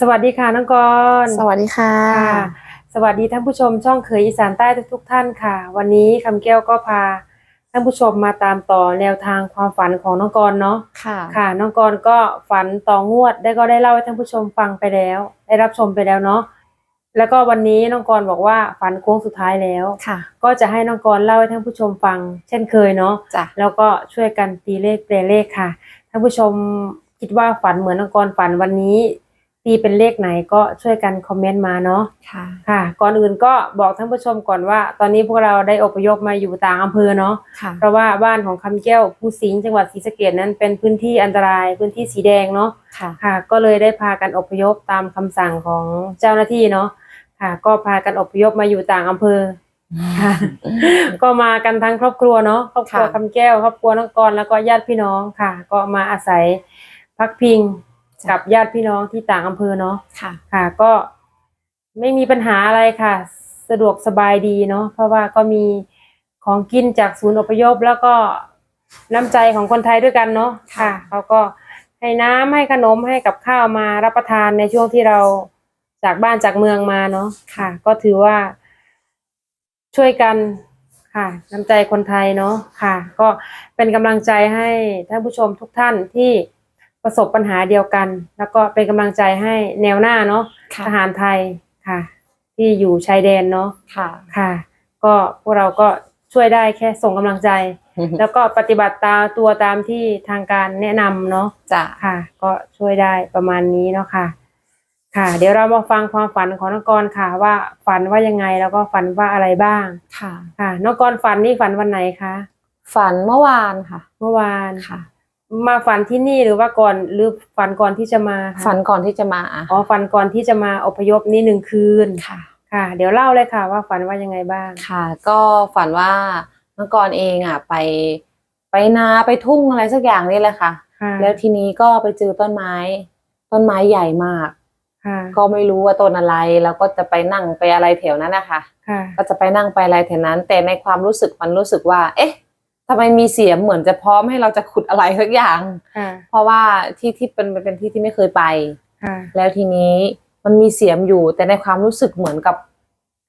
สวัสดีค่ะน้องกรณ์สวัสดีค่ะ ค่ะ สวัสดีท่านผู้ชมช่องเคยอีสานใต้ทุกๆ ท่านค่ะ วันนี้คำแก้วก็พาท่านผู้ชมมาตามต่อแนวทางความฝันของน้องกรณ์เนาะค่ะ ค่ะ น้องกรณ์ก็ฝันต่องวดได้ก็ได้เล่าให้ท่านผู้ชมฟังไปแล้ว ได้รับชมไปแล้วเนาะแล้วก็วันนี้น้องกรณ์บอกว่าฝันโค้งสุดท้ายแล้ว ค่ะ ก็จะให้น้องกรณ์เล่าให้ท่านผู้ชมฟัง เช่นเคยเนาะ จ้ะ แล้วก็ช่วยกันตีเลขแปลเลขค่ะ ท่านผู้ชมคิดว่าฝันเหมือนน้องกรฝันวันนี้ ตีเป็นเลขไหนก็ช่วยกันคอมเมนต์มาเนาะค่ะค่ะ ก่อนอื่นก็บอกท่านผู้ชมก่อนว่า ตอนนี้พวกเราได้อพยพมาอยู่ต่างอำเภอเนาะค่ะเพราะว่าบ้านของคำแก้วผู้สิงห์จังหวัดศรีสะเกษนั้นเป็นพื้นที่อันตรายพื้นที่สีแดงเนาะค่ะค่ะ ก็เลยได้พากันอพยพตามคำสั่งของเจ้าหน้าที่เนาะค่ะ ก็พากันอพยพมาอยู่ต่างอำเภอค่ะก็มากันทั้งครอบครัวเนาะครอบครัวค่ะคำแก้วครอบครัวน้องกรแล้วก็ญาติพี่น้องค่ะ ก็มาอาศัยพักพิง กับญาติพี่น้องที่ต่างอำเภอเนาะค่ะ ค่ะ ก็ไม่มีปัญหาอะไรค่ะ สะดวกสบายดีเนาะเพราะว่าก็มีของกินจากศูนย์อพยพแล้วก็น้ำใจของคนไทยด้วยกันเนาะค่ะเขาก็ให้น้ำให้ขนมให้กับข้าวมารับประทานในช่วงที่เราจากบ้านจากเมืองมาเนาะค่ะ ก็ถือว่า ช่วยกันค่ะน้ำใจคนไทยเนาะค่ะ ก็เป็นกำลังใจให้ท่านผู้ชมทุกท่านที่ ประสบปัญหาเดียวกัน แล้วก็เป็นกำลังใจให้แนวหน้าเนาะค่ะ ทหารไทยค่ะ ที่อยู่ชายแดนเนาะค่ะ ค่ะ ก็พวกเราก็ช่วยได้แค่ส่งกำลังใจ แล้วก็ปฏิบัติตามตัวตามที่ทางการแนะนำเนาะ จ้ะค่ะ ก็ช่วยได้ประมาณนี้เนาะค่ะ ค่ะ เดี๋ยวเรามาฟังความฝันของน้องกรณ์ค่ะ ว่าฝันว่ายังไงแล้วก็ฝันว่าอะไรบ้าง ค่ะ ค่ะน้องกรณ์ฝันนี่ฝันวันไหนคะฝันเมื่อวานค่ะ เมื่อวานค่ะ มาฝันที่นี่หรือว่าก่อนหรือฝันก่อนที่จะมาคะฝันก่อนที่จะมาอ๋อฝันก่อนที่จะมาอพยพนี่หนึ่งคืนค่ะ ค่ะ เดี๋ยวเล่าเลยค่ะ ว่าฝันว่ายังไงบ้างค่ะ ก็ฝันว่าเมื่อก่อนเองอะ ไปไปนาไปทุ่งอะไรสักอย่างนี่แหละค่ะค่ะแล้วทีนี้ก็ไปเจอต้นไม้ ต้นไม้ใหญ่มากค่ะก็ไม่รู้ว่าต้นอะไรแล้วก็จะไปนั่งไปอะไรแถวนั้นนะคะค่ะก็จะไปนั่งไปอะไรแถวนั้น แต่ในความรู้สึกมันรู้สึกว่า เอ๊ะ ทำไมมีเสียงเหมือนจะพร้อมให้เราจะขุดอะไรสักอย่างค่ะเพราะว่าที่ที่เป็นมันเป็นที่ที่ไม่เคยไปค่ะแล้วทีนี้มันมีเสียงอยู่ แต่ในความรู้สึกเหมือนกับ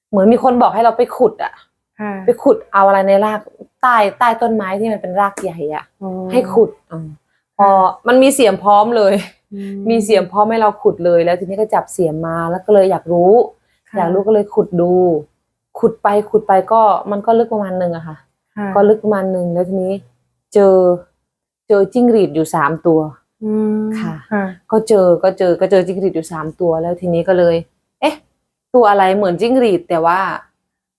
เหมือนมีคนบอกให้เราไปขุดอะค่ะไปขุดเอาอะไรในรากใต้ใต้ต้นไม้ที่มันเป็นรากใหญ่อะอ๋อให้ขุดอมพอมันมีเสียงพร้อมเลยอืมีเสียงพร้อมให้เราขุดเลย แล้วทีนี้ก็จับเสียงมาแล้วก็เลยอยากรู้ค่ะอยากรู้ก็เลยขุดดู ขุดไปขุดไปก็มันก็ลึกประมาณหนึงอะค่ะค่ะ ก็ลึกประมาณหนึ่งแล้วทีนี้ เจอ เจอจิ้งหรีดอยู่สามตัวอืมค่ะค่ะ ก็เจอก็เจอก็เจอจิ้งหรีดอยู่สามตัวแล้วทีนี้ก็เลย เอ๊ะ ตัวอะไรเหมือนจิ้งหรีด แต่ว่า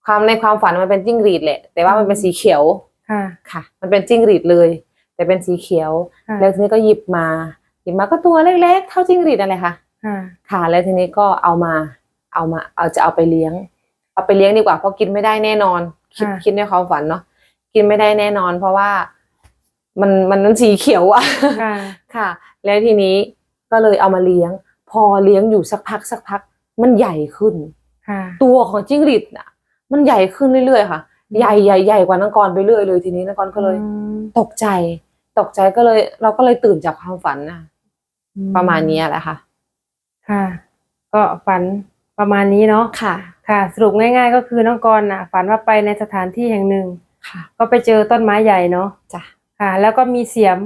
ความในความฝันมันเป็นจิ้งหรีดแหละ แต่ว่ามันเป็นสีเขียวค่ะค่ะมันเป็นจิ้งหรีดเลย แต่เป็นสีเขียวค่ะแล้วทีนี้ก็หยิบมาหยิบมาก็ตัวเล็กๆเท่าจิ้งหรีดนั่นแหละค่ะค่ะค่ะ แล้วทีนี้ก็เอามา เอามา เอาจะเอาไปเลี้ยง เอาไปเลี้ยงดีกว่าเพราะกินไม่ได้แน่นอน คิดคิดในความฝันเนาะ กินไม่ได้แน่นอน เพราะว่ามันมันมันสีเขียวอะค่ะค่ะ แล้วทีนี้ก็เลยเอามาเลี้ยง พอเลี้ยงอยู่สักพักสักพัก มันใหญ่ขึ้นค่ะตัวของจิ้งหรีดน่ะ มันใหญ่ขึ้นเรื่อยๆค่ะอืมใหญ่ใหญ่ใหญ่กว่านังกรไปเรื่อยเลยทีนี้นังกรก็เลยอืมตกใจ ตกใจก็เลย เราก็เลยตื่นจากความฝันนะประมาณนี้แหละค่ะ ค่ะ ก็ฝันประมาณนี้เนาะค่ะ ค่ะ สรุปง่าย ๆ ก็คือน้องกรณ์น่ะ ฝันว่าไปในสถานที่แห่งหนึ่ง ค่ะ ก็ไปเจอต้นไม้ใหญ่เนาะจ้ะค่ะ แล้วก็มีเสียม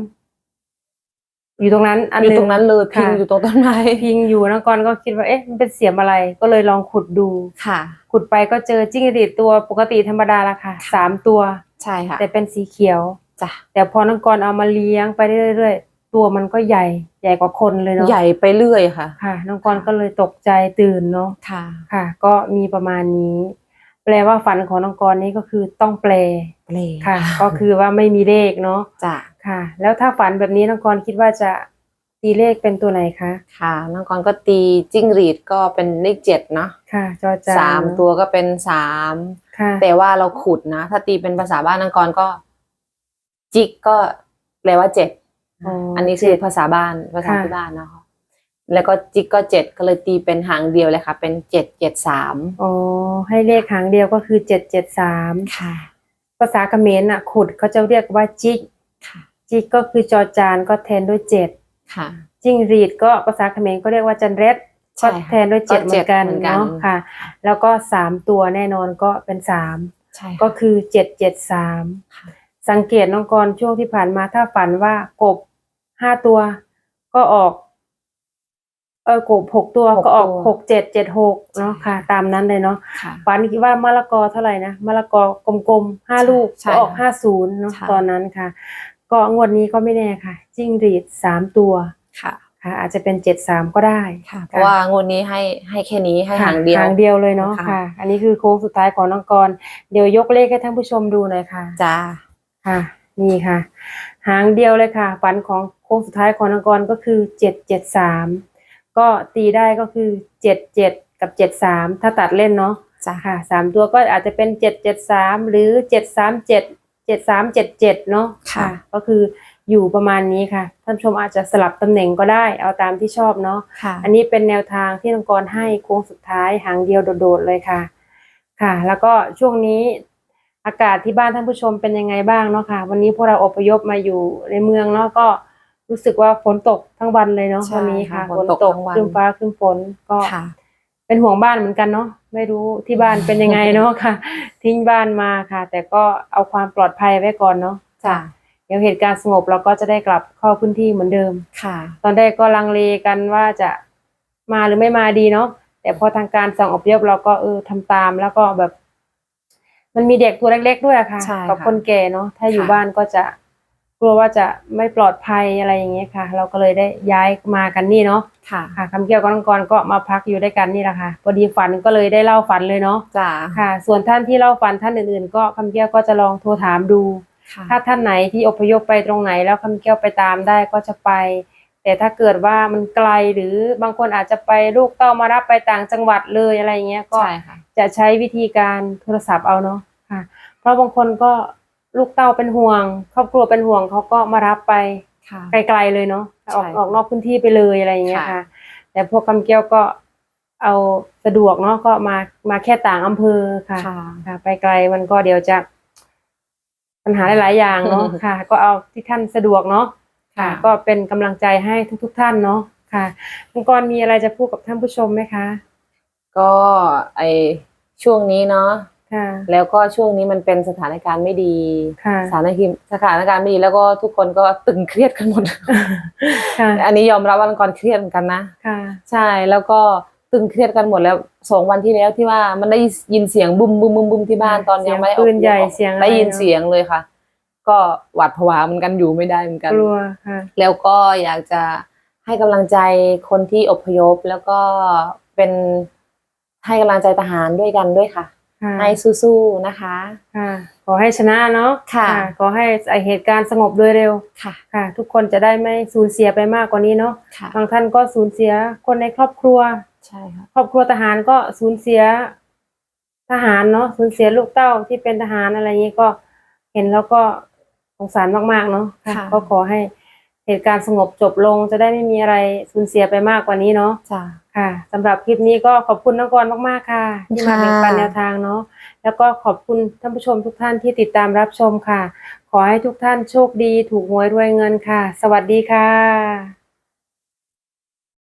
อยู่ตรงนั้น อันอยู่หตรงนั้นเลยพิงค่ะอยู่ตรงต้นไม้พิงอยู่น้องกรณ์ก็คิดว่าเอ๊ะมันเป็นเสียมอะไร ก็เลยลองขุดดูค่ะ ขุดไปก็เจอจิ้งหรีดตัวปกติธรรมดาละค่ะสามตัวใช่ค่ะแต่เป็นสีเขียวจ้ะแต่พอน้องกรณ์เอามาเลี้ยงไปเรื่อยๆตัวมันก็ใหญ่ใหญ่กว่าคนเลยเนาะใหญ่ไปเรื่อยค่ะ ค่ะ น้องกรณ์ก็เลยตกใจตื่นเนาะค่ะ ค่ะ ก็มีประมาณนี้ แปลว่าฝันของน้องกรณ์นี้ก็คือต้องแปลเปลค่ะ ก็คือว่าไม่มีเลขเนาะจ้ะค่ะ แล้วถ้าฝันแบบนี้น้องกรณ์คิดว่าจะตีเลขเป็นตัวไหนคะค่ะน้องกรก็ตีจิ้งหรีดก็เป็นเลขเจ็ดเนาะค่ะจอจานสามตัวก็เป็นสามค่ะแต่ว่าเราขุดนะถ้าตีเป็นภาษาบ้านนังกรก็ จิกก็แปลว่าเจ็ดอันนี้คือภาษาบ้านภาษาที่บ้านนะคะ แล้วก็จิกก็เจ็ดก็เลยตีเป็นหางเดียวเลยค่ะ เป็นเจ็ดเจ็ดสามอ๋อให้เลขหางเดียวก็คือเจ็ดเจ็ดสามค่ะ ภาษาเขมรน่ะ ขุดเขาจะเรียกว่าจิกค่ะจิกก็คือจอจานก็แทนด้วยเจ็ดค่ะ จิ้งหรีดก็ภาษาเขมรก็เรียกว่าจันเร็ดใช่ก็ค่ะแทนด้วยเจ็ดก็เหมือนกันเหมือนกันเนาะค่ะ แล้วก็สามตัวแน่นอนก็เป็นสามใช่ก็คือเจ็ดเจ็ดสามค่ะสังเกตน้องกรณ์ช่วงที่ผ่านมาถ้าฝันว่ากบห้าตัวก็ออกเออกบหกตัวก็ออกหกเจ็ดเจ็ดหกเนาะค่ะ ตามนั้นเลยเนาะค่ะฝันคิดว่ามะละกอเท่าไหร่นะมะละกอกลมๆห้าใช่ลูกใช่ก็ออกค่ะห้าศูนย์เนาะใช่ตอนนั้นค่ะ ก็งวดนี้ก็ไม่แน่ค่ะ จิ้งหรีดสามตัวค่ะค่ะอาจจะเป็นเจ็ดสามก็ได้ค่ะเพราะว่างวดนี้ให้ให้แค่นี้ให้หางเดียวหางเดียวเลยเนาะค่ะค่ะอันนี้คือโค้งสุดท้ายของน้องกรณ์เดี๋ยวยกเลขให้ท่านผู้ชมดูหน่อยค่ะจ้าค่ะ นี่ค่ะ หางเดียวเลยค่ะฝันของโค้งสุดท้ายของนางกรก็คือเจ็ดเจ็ดสาม ก็ตีได้ก็คือเจ็ดเจ็ดกับเจ็ดสามถ้าตัดเล่นเนาะจ้าค่ะสามตัวก็อาจจะเป็นเจ็ดเจ็ดสามหรือเจ็ดสามเจ็ดเจ็ดสามเจ็ดเจ็ดเนาะค่ะ ก็คืออยู่ประมาณนี้ค่ะ ท่านผู้ชมอาจจะสลับตำแหน่งก็ได้เอาตามที่ชอบเนาะค่ะ อันนี้เป็นแนวทางที่นางกรให้โค้งสุดท้ายหางเดียวโดดๆเลยค่ะ ค่ะ แล้วก็ช่วงนี้อากาศที่บ้านท่านผู้ชมเป็นยังไงบ้างเนาะค่ะ วันนี้พวกเราอพยพมาอยู่ในเมืองเนาะก็ รู้สึกว่าฝนตกทั้งวันเลยเนาะใช่วันนี้ค่ะค่ะฝนตกทั้งวันครึ้มฟ้าครึ้มฝนก็ค่ะเป็นห่วงบ้านเหมือนกันเนาะไม่รู้ที่บ้านเป็นยังไงเนาะค่ะ ทิ้งบ้านมาค่ะ แต่ก็เอาความปลอดภัยไว้ก่อนเนาะจ้าเดี๋ยวเหตุการณ์สงบเราก็จะได้กลับเข้าพื้นที่เหมือนเดิมค่ะ ตอนแรกก็ลังเลกันว่าจะมาหรือไม่มาดีเนาะแต่พอทางการสั่งอพยพเราก็เออทำตามแล้วก็แบบ มันมีเด็กตัวเล็กๆด้วยอะค่ะใช่กับค่ะคนแก่เนาะถ้าอยู่ค่ะบ้านก็จะ กลัวว่าจะไม่ปลอดภัยอะไรอย่างเงี้ยค่ะ เราก็เลยได้ย้ายมากันนี่เนาะค่ะค่ะคำเกี่ยวกับน้องกรก็มาพักอยู่ด้วยกันนี่แหละค่ะพอดีฝันก็เลยได้เล่าฝันเลยเนาะจ้าค่ะ ส่วนท่านที่เล่าฝันท่านอื่นๆ ก็คำเกี่ยวก็จะลองโทรถามดูค่ะถ้าท่านไหนที่อพยพไปตรงไหนแล้วคำเกี้ยวไปตามได้ก็จะไป แต่ถ้าเกิดว่ามันไกลหรือบางคนอาจจะไปลูกเต้ามารับไปต่างจังหวัดเลยอะไรเงี้ยก็ใช่ค่ะจะใช้วิธีการโทรศัพท์เอาเนาะค่ะ เพราะบางคนก็ ลูกเต้าเป็นห่วง ครอบครัวเป็นห่วงเขาก็มารับไปค่ะไกลๆเลยเนาะออกใช่ออกนอกพื้นที่ไปเลยอะไรอย่างเงี้ยค่ะค่ะ แต่พวกคำเกี้ยวก็เอาสะดวกเนาะก็มามาแค่ต่างอำเภอค่ะค่ะค่ะ ไปไกลมันก็เดี๋ยวจะ ปัญหาหลายๆอย่างเนาะค่ะ ก็เอาที่ท่านสะดวกเนาะค่ะค่ะก็เป็นกำลังใจให้ทุก ๆ ท่านเนาะค่ะคุณกรณ์มีอะไรจะพูดกับท่านผู้ชมไหมคะ ก็ไอช่วงนี้เนาะค่ะ แล้วก็ช่วงนี้มันเป็นสถานการณ์ไม่ดีค่ะสถานการณ์สถานการณ์ไม่ดีแล้วก็ทุกคนก็ตึงเครียดกันหมดค่ะอันนี้ยอมรับว่าลังกรเครียดเหมือนกันนะค่ะใช่แล้วก็ตึงเครียดกันหมดแล้วสองวันที่แล้วที่ว่ามันได้ยินเสียงบุ้มบุ้มบุ้มบุ้มที่บ้านตอนยังไม่ได้ออกเสียงปืนใหญ่เสียงอะไรได้ยินเนอะเสียงเลยค่ะ ก็หวาดผวาเหมือนกันอยู่ไม่ได้เหมือนกันกลัวค่ะแล้วก็อยากจะให้กำลังใจคนที่อพยพแล้วก็เป็นให้กำลังใจทหารด้วยกันด้วยค่ะค่ะ ให้สู้ๆนะคะค่ะขอให้ชนะเนาะค่ะ ขอให้เหตุการณ์สงบโดยเร็วค่ะค่ะ ทุกคนจะได้ไม่สูญเสียไปมากกว่านี้เนาะค่ะบางท่านก็สูญเสียคนในครอบครัวใช่ค่ะครอบครัวทหารก็สูญเสียทหารเนาะสูญเสียลูกเต้าที่เป็นทหารอะไรอย่างนี้ก็เห็นแล้วก็สงสารมากๆเนาะค่ะค่ะก็ขอให้ เหตุการณ์สงบจบลงจะได้ไม่มีอะไรสูญเสียไปมากกว่านี้เนาะจ้าค่ะสำหรับคลิปนี้ก็ขอบคุณน้องกรมากๆค่ะ ที่มาค่ะ แบ่งปันแนวทางเนาะแล้วก็ขอบคุณท่านผู้ชมทุกท่านที่ติดตามรับชมค่ะ ขอให้ทุกท่านโชคดี ถูกหวยรวยเงินค่ะ สวัสดีค่ะ